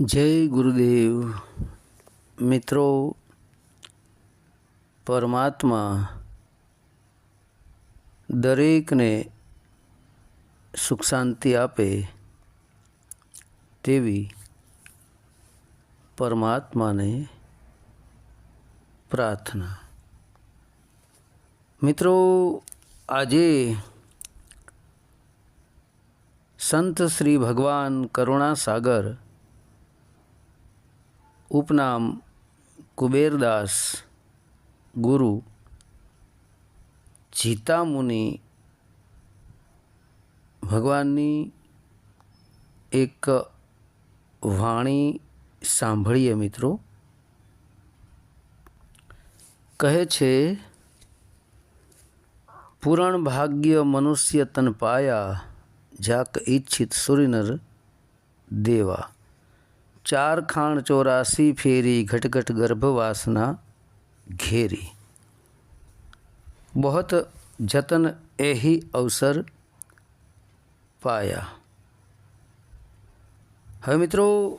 જય ગુરુદેવ. મિત્રો, પરમાત્મા દરેકને સુખ શાંતિ આપે તેવી પરમાત્માને પ્રાર્થના. મિત્રો, આજે સંત શ્રી ભગવાન કરુણા સાગર ઉપનામ કુબેરદાસ ગુરુ જીતામુનિ ભગવાનની એક વાણી સાંભળીએ મિત્રો. કહે છે, પુરણ ભાગ્ય મનુષ્ય તન પાયા જાક ઈચ્છિત સુરિનર દેવા. ચાર ખાણ ચોરાસી ફેરી ઘટઘટ ગર્ભવાસના ઘેરી. બહોત જતન એહી અવસર પાયા. હવે મિત્રો,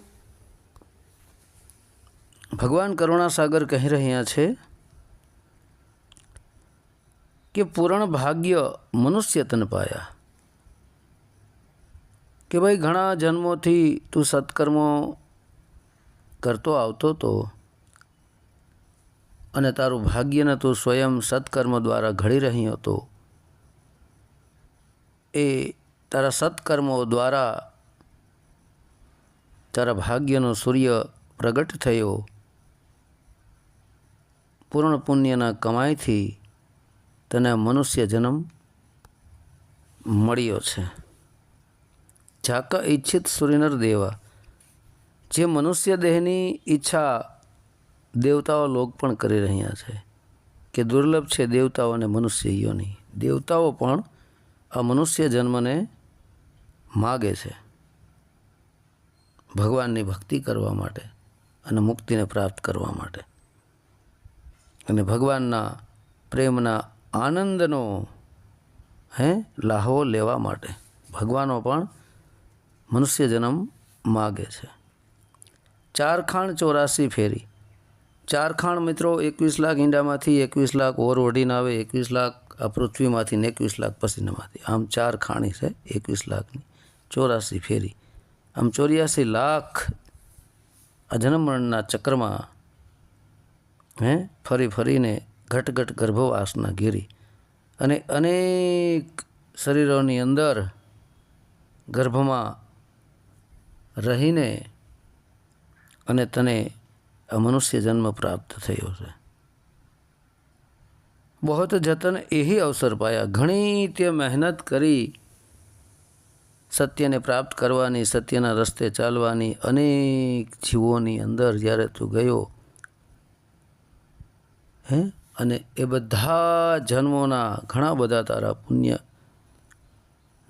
ભગવાન કરુણાસાગર કહી રહ્યા છે કે પૂરણ ભાગ્ય મનુષ્યતન પાયા. કે ભાઈ ઘણા જન્મોથી તું સત્કર્મો કરતો આવતો હતો અને તારું ભાગ્યને તું સ્વયં સત્કર્મ દ્વારા ઘડી રહ્યો હતો. એ તારા સત્કર્મો દ્વારા તારા ભાગ્યનો સૂર્ય પ્રગટ થયો. પૂર્ણ પુણ્યના કમાઈથી તને મનુષ્ય જન્મ મળ્યો છે. જાકા ઈચ્છિત સૂર્યનર દેવા. જે મનુષ્ય દેહની ઈચ્છા દેવતાઓ લોક પણ કરી રહ્યા છે કે દુર્લભ છે દેવતાઓ અને મનુષ્ય યોની દેવતાઓ પણ આ મનુષ્ય જન્મને માગે છે ભગવાનની ભક્તિ કરવા માટે અને મુક્તિને પ્રાપ્ત કરવા માટે. અને ભગવાનના પ્રેમના આનંદનો, હે, લાહવો લેવા માટે ભગવાનો પણ મનુષ્ય જન્મ માગે છે. ચાર ખાણ ચોરાસી ફેરી. ચાર ખાણ મિત્રો એકવીસ લાખ ઈંડામાંથી એકવીસ લાખ ઓર ઓઢીને આવે, એકવીસ લાખ આ પૃથ્વીમાંથી ને એકવીસ લાખ પસીનામાંથી. આમ ચાર ખાણી છે, એકવીસ લાખની ચોરાસી ફેરી. આમ ચોર્યાસી લાખ આ જન્મમરણના ચક્રમાં, હે, ફરી ફરીને ઘટઘટ ગર્ભવાસના ઘેરી. અને અનેક શરીરોની અંદર ગર્ભમાં રહીને અને તને મનુષ્ય જન્મ પ્રાપ્ત થયો છે. બહોત જતન એહી અવસર પાયા. ઘણી તે મહેનત કરી સત્યને પ્રાપ્ત કરવાની, સત્યના રસ્તે ચાલવાની, અનેક જીવોની અંદર જ્યારે તું ગયો, હે? અને એ બધા જન્મોના ઘણા બધા તારા પુણ્ય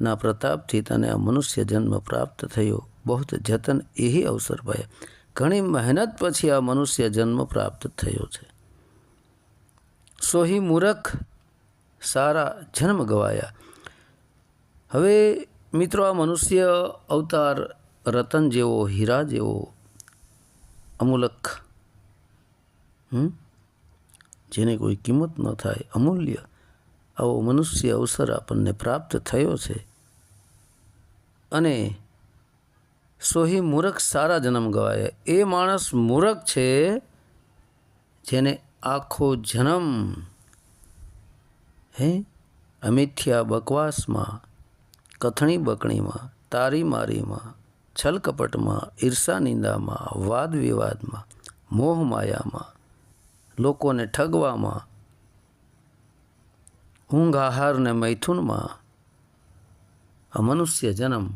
ના પ્રતાપથી તને આ મનુષ્ય જન્મ પ્રાપ્ત થયો. બહુત જતન એહી અવસર પાયા. ઘણી મહેનત પછી આ મનુષ્ય જન્મ પ્રાપ્ત થયો છે. સોહી મૂરખ સારા જન્મ ગવાયા. હવે મિત્રો, આ મનુષ્ય અવતાર રતન જેવો, હીરા જેવો, અમૂલક જેને કોઈ કિંમત ન થાય, અમૂલ્ય આવો મનુષ્ય અવસર આપણને પ્રાપ્ત થયો છે. અને સોહી મૂરખ સારા જન્મ ગવાય. એ માણસ મૂરખ છે જેને આખો જન્મ, હે, અમિથ્યા બકવાસમાં, કથણી બકણીમાં તારી મારીમાં છલકપટમાં, ઈર્ષા નિંદામાં, વાદ વિવાદમાં, મોહ માયામાં, લોકોને ઠગવામાં, ઊંઘ આહાર ને મૈથુનમાં આ મનુષ્ય જન્મ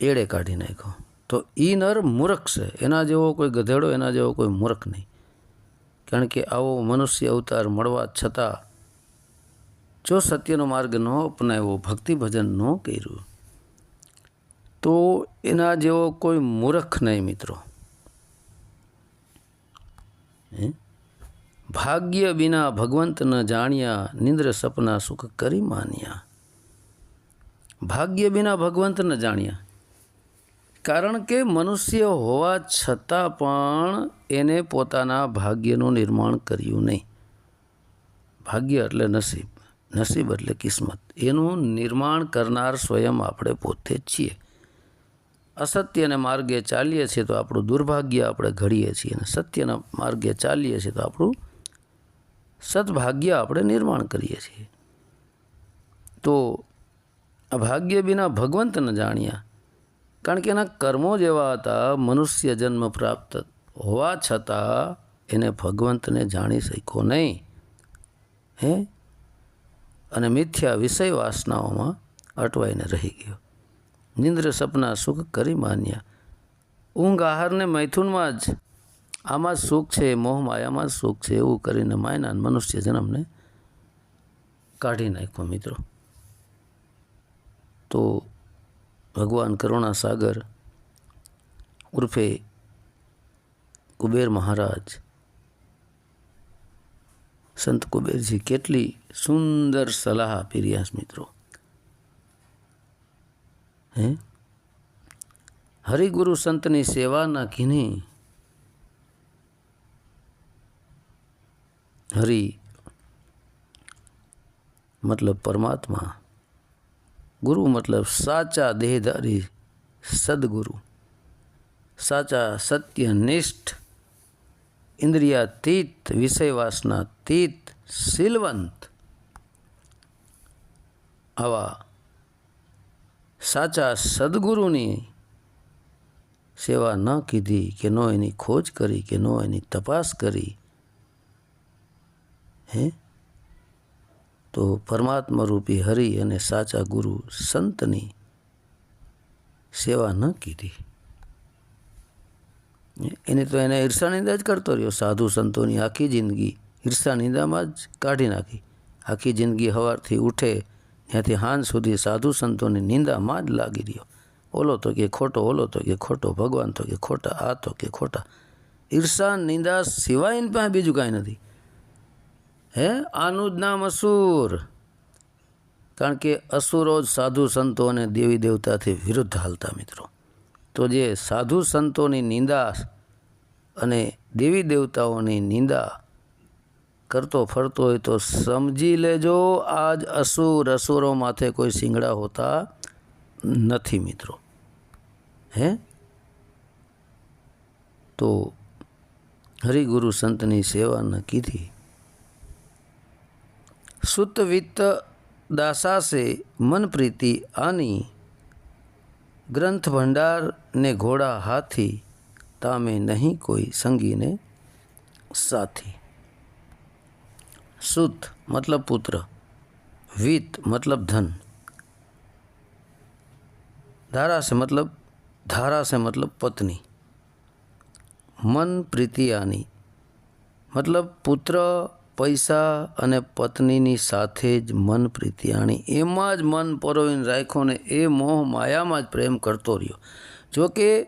એળે કાઢી નાખ્યો. તો એ નર મૂર્ખ છે. એના જેવો કોઈ ગધેડો, એના જેવો કોઈ મૂર્ખ નહીં. કારણ કે આવો મનુષ્ય અવતાર મળવા છતાં જો સત્યનો માર્ગ ન અપનાવ્યો ભક્તિ ભજન ન કર્યું, તો એના જેવો કોઈ મૂર્ખ નહીં મિત્રો. ભાગ્ય વિના ભગવંત ન જાણ્યા, નિંદ્ર સપના સુખ કરી માન્યા. ભાગ્ય વિના ભગવંત ન જાણ્યા. કારણ કે મનુષ્ય હોવા છતાં પણ એને પોતાના ભાગ્યનું નિર્માણ કર્યું નહીં. ભાગ્ય એટલે નસીબ. નસીબ એટલે કિસ્મત. એનું નિર્માણ કરનાર સ્વયં આપણે પોતે જ છીએ. અસત્યને માર્ગે ચાલીએ છીએ તો આપણું દુર્ભાગ્ય આપણે ઘડીએ છીએ અને સત્યના માર્ગે ચાલીએ છીએ તો આપણું સદભાગ્ય આપણે નિર્માણ કરીએ છીએ. તો આ ભાગ્ય વિના ભગવંતને જાણ્યા કારણ કે એના કર્મો જેવા હતા, મનુષ્ય જન્મ પ્રાપ્ત હોવા છતાં એને ભગવંતને જાણી શક્યો નહીં. હે? અને મિથ્યા વિષય વાસનાઓમાં અટવાઈને રહી ગયો. નિંદ્ર સપના સુખ કરી માન્યા. ઊંઘ આહારને મૈથુનમાં જ. આમાં સુખ છે, મોહ માયામાં સુખ છે, એવું કરીને માયના મનુષ્ય જન્મને કાઢી નાખ્યો મિત્રો. તો ભગવાન કરુણા સાગર ઉર્ફે કુબેર મહારાજ સંત કુબેરજી કેટલી સુંદર સલાહ આપી રહ્યા છે મિત્રો હે હરિગુરુ સંતની સેવાના કિની હરિ મતલબ પરમાત્મા ગુરુ મતલબ સાચા દેહધારી સદગુરુ. સાચા સત્યનિષ્ઠ ઇન્દ્રિયાતીત વિષયવાસનાતીત શીલવંત. આવા સાચા સદગુરુની સેવા ન કીધી કે નો એની ખોજ કરી કે નો એની તપાસ કરી, હે? તો પરમાત્મારૂપી હરિ અને સાચા ગુરુ સંતની સેવા ન કીધી. એને તો એને ઈર્ષા નિંદા જ કરતો રહ્યો. સાધુ સંતોની આખી જિંદગી ઈર્ષા નિંદામાં જ કાઢી નાખી. આખી જિંદગી સવારથી ઉઠે, ત્યાંથી હાંજ સુધી સાધુ સંતોની નિંદામાં જ લાગી રહ્યો. ઓલો તો કે ખોટો, ઓલો તો કે ખોટો, ભગવાન તો કે ખોટા, આ તો કે ખોટા. ઈર્ષા, નિંદા સિવાય પાસે બીજું કાંઈ નથી. હે આનું જ નામ અસુર? કારણ કે અસુરો જ સાધુ સંતો અને દેવી દેવતાથી વિરુદ્ધ હાલતા મિત્રો. તો જે સાધુ સંતોની નિંદા અને દેવી દેવતાઓની નિંદા કરતો ફરતો હોય તો સમજી લેજો, આજ અસુર અસુરો માથે કોઈ શિંગડા હોતા નથી મિત્રો. હે? તો હરિગુરુ સંતની સેવા ન કીધી સુત વિત્ત દાસા સે મન પ્રીતિ આની ગ્રંથ ભંડાર ને ઘોડા હાથી તામે નહીં કોઈ સંગીને સાથી સુત મતલબ પુત્ર વિત્ત મતલબ ધન धारा से मतलब धारा से मतलब पत्नी મન પ્રીતિ આની મતલબ પુત્ર પૈસા અને પત્નીની સાથે જ મન પ્રીતિ એમાં જ મન પરોવીને રાખ્યો ને એ મોહ માયામાં જ પ્રેમ કરતો રહ્યો. જો કે,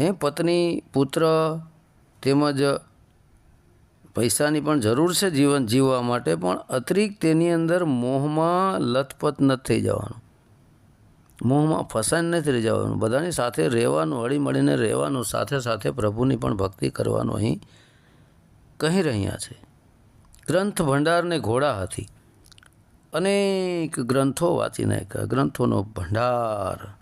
હે, પત્ની, પુત્ર તેમજ પૈસાની પણ જરૂર છે જીવન જીવવા માટે, પણ અતિરિક્ત તેની અંદર મોહમાં લથપથ નથી થઈ જવાનું. મોહમાં ફસાઈને નથી રહી જવાનું. બધાની સાથે રહેવાનું હળી મળીને રહેવાનું, સાથે સાથે પ્રભુની પણ ભક્તિ કરવાનું અહીં કહી રહ્યા છે. ગ્રંથ ભંડારને ઘોડા હતી. અનેક ગ્રંથો વાંચી નાખ્યા ગ્રંથોનો ભંડાર?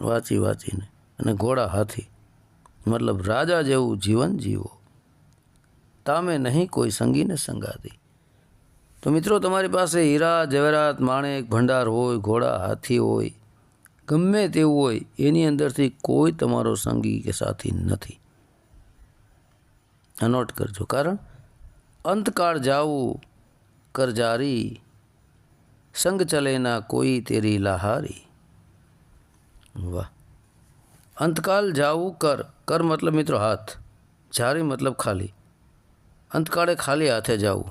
વાંચી વાંચીને અને ઘોડા હાથી. મતલબ રાજા જેવું જીવન જીવો. તામે નહીં કોઈ સંગીને સંગાતી તો મિત્રો, તમારી પાસે હીરા જવેરાત માણેક, ભંડાર હોય, ઘોડા, હાથી હોય, ગમે તેવું હોય, એની અંદરથી કોઈ તમારો સંગી કે સાથી નથી. નોટ કરજો. કારણ અંતકાળ જાવું કરજારી, સંગ ચલેના કોઈ તેરી લાહારી. વાહ. અંતકાળ જાવું કર. કર મતલબ મિત્રો હાથ. જારી મતલબ ખાલી. અંતકાળે ખાલી હાથે જાવું.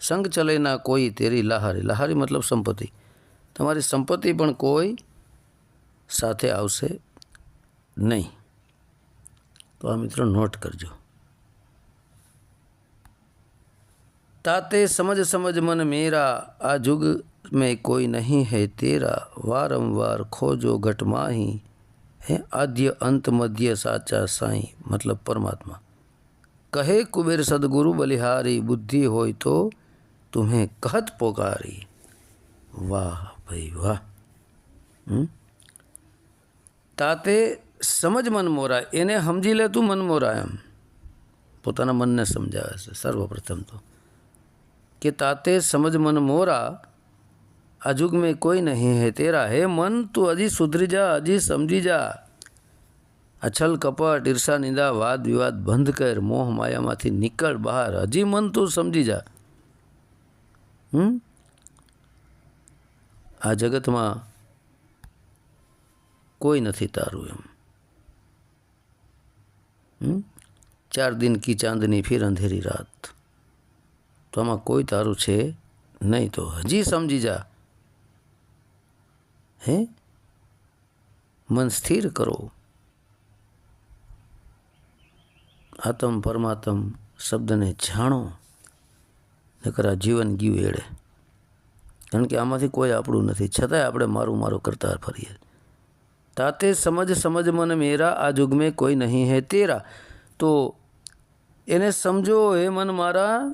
સંગ ચલેના કોઈ તેરી લાહારી. લહારી મતલબ સંપત્તિ. તમારી સંપત્તિ પણ કોઈ સાથે આવશે નહીં. તો આ મિત્રો નોટ કરજો. તાતે સમજ સમજ મન મેરા આ જુગ में कोई नहीं है तेरा वारंवार खोजो घट माही है आद्य अंत मध्य साचा साई मतलब परमात्मा કહે કુબેર સદગુરુ બલિહારી બુદ્ધિ હોય તો તુમ્હે કહત પોકારી વાહ ભાઈ વાહ હમ? તાતે સમજ મન મોરા એને સમજી લે તું મન મોરા એમ પોતાના મનને સમજાવે છે સર્વપ્રથમ તો કે તાતે સમજ મન મોરા આ યુગ મેં કોઈ નહીં હે તેરા હે મન તું હજી સુધરી જા હજી સમજી જા આ છલ કપટ ઈર્ષા નિંદા વાદ વિવાદ બંધ કર મોહ માયામાંથી નીકળ બહાર હજી મન તું સમજી જા હમ આ જગતમાં કોઈ નથી તારું એમ હમ? ચાર દિન કી ચાંદની ફિર અંધેરી રાત તો આમાં કોઈ તારું છે નહીં તો હજી સમજી જા. હે? મન સ્થિર કરો. આતમ પરમાત્મ શબ્દને જાણો, નકર આ જીવન ગયું એળે કારણ કે આમાંથી કોઈ આપણું નથી. છતાંય આપણે મારું મારું કરતા ફરીએ. તાતે સમજ સમજ મન મેરા, આ મેં કોઈ નહીં હે તેરા. તો એને સમજો, હે મન મારા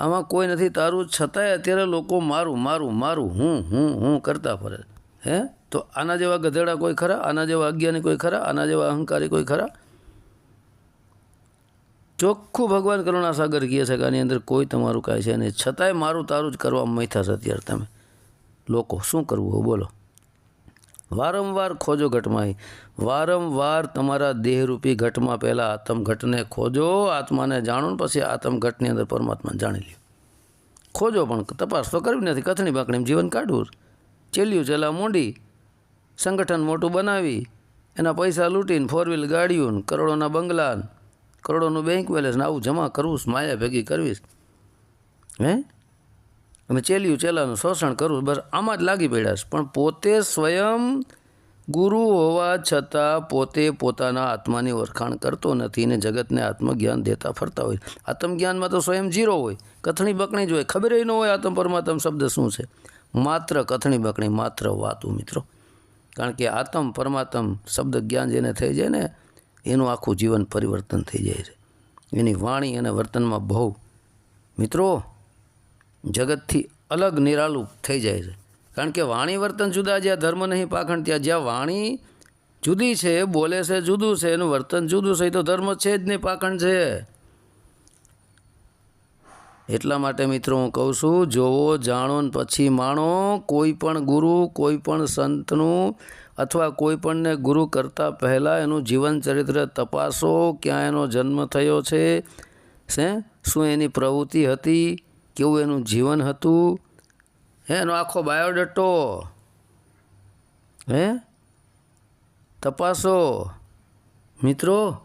આમાં કોઈ નથી, તારું છતાંય અત્યારે લોકો મારું મારું મારું, હું હું હું કરતા ફરે. હે? તો આના જેવા ગધેડા કોઈ ખરા? આના જેવા અજ્ઞાની કોઈ ખરા? આના જેવા અહંકારી કોઈ ખરા? ચોખ્ખું ભગવાન કરુણા સાગર કહે છે કે આની અંદર કોઈ તમારું કાંઈ છે નહીં. છતાંય મારું તારું જ કરવા મૈથા છે અત્યારે તમે. લોકો, શું કરવું બોલો. વારંવાર ખોજો ઘટમાં વારંવાર તમારા દેહરૂપી ઘટમાં પહેલાં આત્મઘટને ખોજો, આત્માને જાણો પછી આત્મઘટની અંદર પરમાત્માને જાણી લ્યો. ખોજો પણ, તપાસ તો કરવી નથી. કથણી બાકણી જીવન કાઢવું ચેલ્યું, ચેલા મોંડી, સંગઠન મોટું બનાવી, એના પૈસા લૂંટીને ફોર વ્હીલ ગાડીઓને, કરોડોના બંગલાન, કરોડોનું બેંક બેલેન્સ આવું જમા કરવું માયા ભેગી કરવીશ હે? અને ચેલ્યું, ચેલાનું શોષણ કરવું બસ આમાં જ લાગી પડ્યા છે. પણ પોતે સ્વયં ગુરુ હોવા છતાં પોતે પોતાના આત્માની ઓળખાણ કરતો નથી ને જગતને આત્મજ્ઞાન દેતા ફરતા હોય. આત્મજ્ઞાનમાં તો સ્વયં જીરો હોય. કથણી બકણી જ હોય. ખબર ન હોય આત્મ પરમાત્મ શબ્દ શું છે. માત્ર કથણી બકણી, માત્ર વાતું, મિત્રો. કારણ કે આત્મ પરમાત્મ શબ્દ જ્ઞાન જેને થઈ જાય ને, એનું આખું જીવન પરિવર્તન થઈ જાય છે. એની વાણી અને વર્તનમાં બહુ. મિત્રો જગતથી અલગ નિરાલું થઈ જાય છે. કારણ કે વાણી વર્તન જુદા જ્યાં ધર્મ નહીં, પાખંડ ત્યાં. જ્યાં વાણી જુદી છે, બોલે છે, જુદું છે, એનું વર્તન જુદું છે, એ તો ધર્મ છે જ નહીં, પાખંડ છે. એટલા માટે મિત્રો હું કહું છું, જોવો, જાણો ને પછી માણો, કોઈ પણ ગુરુ, કોઈ પણ સંતનું અથવા કોઈ પણને ગુરુ કરતાં પહેલાં એનું જીવન ચરિત્ર તપાસો, ક્યાં એનો જન્મ થયો છે શું એની પ્રવૃત્તિ હતી કેવું એનું જીવન હતું? હે, એનો આખો બાયોડેટો? હે? તપાસો. મિત્રો,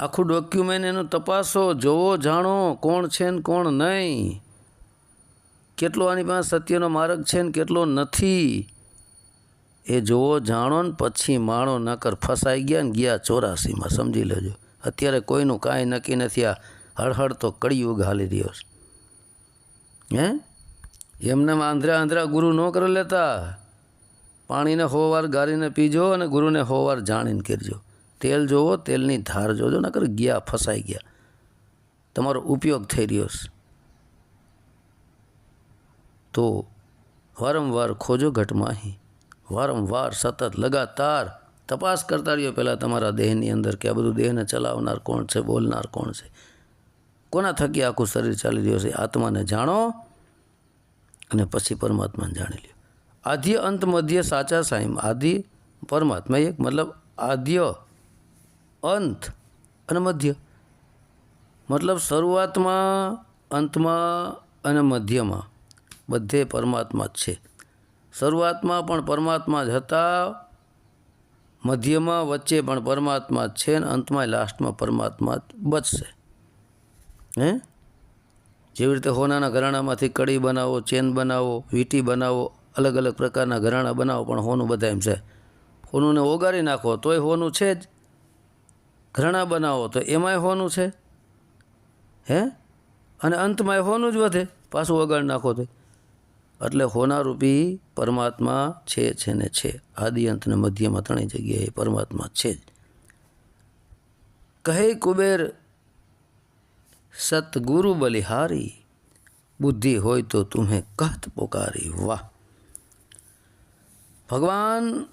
આખું ડોક્યુમેન્ટ એનું તપાસો, જોવો, જાણો, કોણ છે ને કોણ નહીં? કેટલો આની પાસે સત્યનો માર્ગ છે ને કેટલો નથી? એ જોવો, જાણો ને પછી માણો નકર ફસાઈ ગયા ને ગયા ચોરાસીમાં, સમજી લેજો. અત્યારે કોઈનું કાંઈ નક્કી નથી, આ હળહળ તો કળિયુગ હાલી રહ્યો છે. હે? એમને આંધ્રા આંધ્રા ગુરુ ન કરી લેતા. પાણીને હોવાર ગાળીને પીજો અને ગુરુને હોવાર જાણીને કરજો. તેલ જોવો, તેલની ધાર જોજો, નકર ગયા, ફસાઈ ગયા. તમારો ઉપયોગ થઈ રહ્યો છે. તો વારંવાર ખોજો ઘટમાહી વારંવાર સતત લગાતાર તપાસ કરતા રહ્યો. પહેલાં તમારા દેહની અંદર કે આ બધું દેહને ચલાવનાર કોણ છે, બોલનાર કોણ છે? કોના થકી આખું શરીર ચાલી રહ્યું છે આત્માને જાણો અને પછી પરમાત્માને જાણી લ્યો. આદ્ય અંત મધ્ય સાચા સાઈમ. આદિ પરમાત્મા એક, મતલબ આદ્ય અંત અને મધ્ય. મતલબ શરૂઆતમાં, અંતમાં અને મધ્યમાં બધે પરમાત્મા જ છે. શરૂઆતમાં પણ પરમાત્મા જ હતા, મધ્યમાં વચ્ચે પણ પરમાત્મા જ છે અને અંતમાં, લાસ્ટમાં પરમાત્મા જ બચશે. હે? જેવી રીતે હોનાના ઘરાણામાંથી કડી બનાવો, ચેન બનાવો, વીંટી બનાવો, અલગ અલગ પ્રકારના ઘરાણા બનાવો, પણ હોનું બધા એમ છે. હોનુંને ઓગાળી નાખો, તોય હોનું છે જ. ઘરાણા બનાવો, તો એમાંય હોનું છે? હે? અને અંતમાં હોનું જ વધે, પાછું ઓગાળી નાખો તો. એટલે હોનારૂપી પરમાત્મા છે છે ને છે. આદિ મધ્યમાં ત્રણેય જગ્યાએ પરમાત્મા છે જ. કહે કુબેર સતગુરુ બલિહારી, બુદ્ધિ હોય તો તુમ્હે કહત પોકારી, વાહ. ભગવાન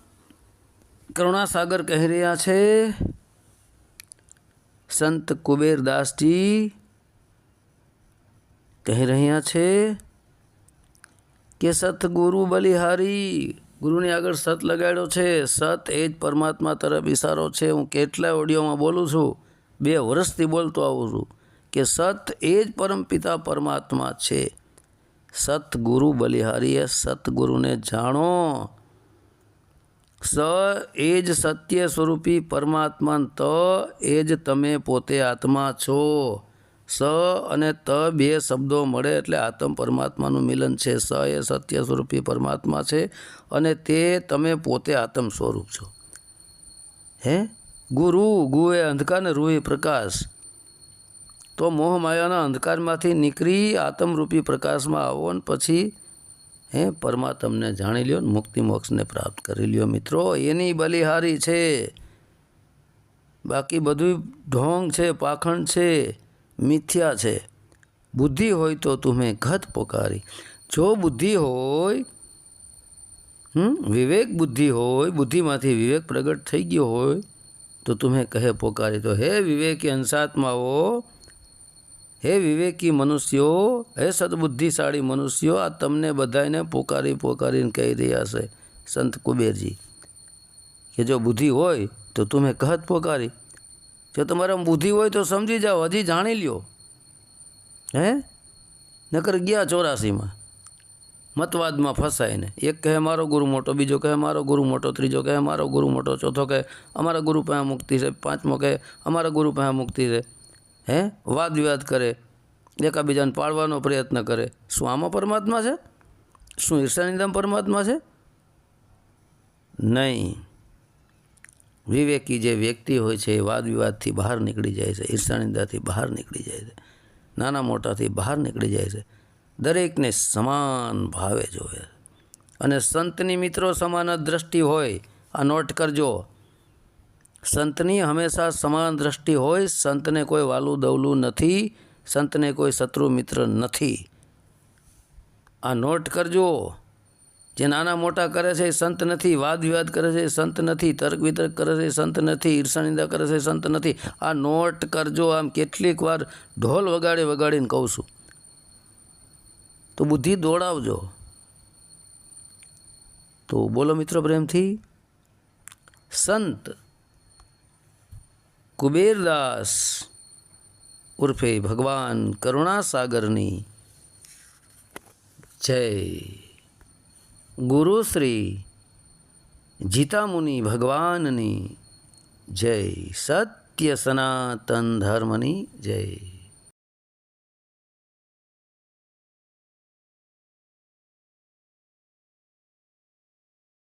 કરુણાસાગર કહી રહ્યા છે, સંત કુબેરદાસજી કહી રહ્યા છે કે સતગુરુ બલિહારી, ગુરુની આગળ સત લગાડ્યો છે, સત એ જ પરમાત્મા તરફ ઇશારો છે. હું કેટલાય ઓડિયોમાં બોલું છું, બે વર્ષથી બોલતો આવું છું. કે સત એ જ પરમપિતા પરમાત્મા છે. સતગુરુ બલિહારીએ સતગુરુને જાણો. સ એ જ સત્ય સ્વરૂપી પરમાત્મા ત એ જ તમે પોતે આત્મા છો. સ અને ત બે શબ્દો મળે એટલે આત્મ પરમાત્માનું મિલન છે. સ એ સત્ય સ્વરૂપી પરમાત્મા છે અને તે તમે પોતે આત્મ સ્વરૂપ છો. હે? ગુરુ ગુ એ અંધકાર ને રૂ પ્રકાશ. તો મોહ માયાના અંધકારમાંથી નીકળી આત્મરૂપી પ્રકાશમાં આવો ને પછી, હે પરમાત્મને જાણી લ્યો મુક્તિ મોક્ષને પ્રાપ્ત કરી લ્યો મિત્રો. એની બલિહારી છે. બાકી બધું ઢોંગ છે, પાખંડ છે, મિથ્યા છે. બુદ્ધિ હોય તો તુમે ઘત પોકારી. જો બુદ્ધિ હોય વિવેક બુદ્ધિ હોય, બુદ્ધિમાંથી વિવેક પ્રગટ થઈ ગયો હોય, તો તુમે કહે પોકારી. તો હે વિવેકી અંશાત્માઓ હે વિવેકી મનુષ્યો, હે સદબુદ્ધિશાળી મનુષ્યો, આ તમને બધાને પોકારી પોકારીને કહી રહ્યા છે. સંત કુબેરજી, કે જો બુદ્ધિ હોય તો તમે કહત પોકારી. જો તમારા બુદ્ધિ હોય તો સમજી જાઓ, હજી જાણી લ્યો. હે? નકર ગયા ચોરાસીમાં. મતવાદમાં ફસાઈને એક કહે, મારો ગુરુ મોટો બીજો કહે, મારો ગુરુ મોટો ત્રીજો કહે, મારો ગુરુ મોટો ચોથો કહે, અમારા ગુરુ પાસે મુક્તિ છે પાંચમો કહે, અમારા ગુરુ પાસે મુક્તિ છે હે? વાદ વિવાદ કરે, એકાબીજાને પાડવાનો પ્રયત્ન કરે. શું આમાં પરમાત્મા છે? શું ઈર્ષાનિંદમ પરમાત્મા છે? નહીં. વિવેકી જે વ્યક્તિ હોય છે, એ વાદ વિવાદથી બહાર નીકળી જાય છે ઈર્ષાનિંદાથી બહાર નીકળી જાય છે. નાના મોટાથી બહાર નીકળી જાય છે. દરેકને સમાન ભાવે જોવે અને સંતની મિત્રો સમાન જ દ્રષ્ટિ હોય, આ નોટ કરજો. સંતની હંમેશા સમાન દ્રષ્ટિ હોય, સંતને કોઈ વાલું દવલું નથી, સંતને કોઈ શત્રુ મિત્ર નથી. આ નોટ કરજો. જે નાના મોટા કરે છે સંત નથી વાદ વિવાદ કરે છે સંત નથી તર્ક વિતર્ક કરે છે સંત નથી ઈર્ષાનિંદા કરે છે સંત નથી. આ નોટ કરજો, આમ કેટલીક વાર ઢોલ વગાડી વગાડીને કહું છું. તો બુદ્ધિ દોડાવજો. તો બોલો મિત્રો પ્રેમથી. સંત કુબેરદાસ ઉર્ફે ભગવાન કરુણાસાગરની જય. ગુરુશ્રી જીતામુનિ ભગવાનની જય. સત્ય સનાતન ધર્મની જય.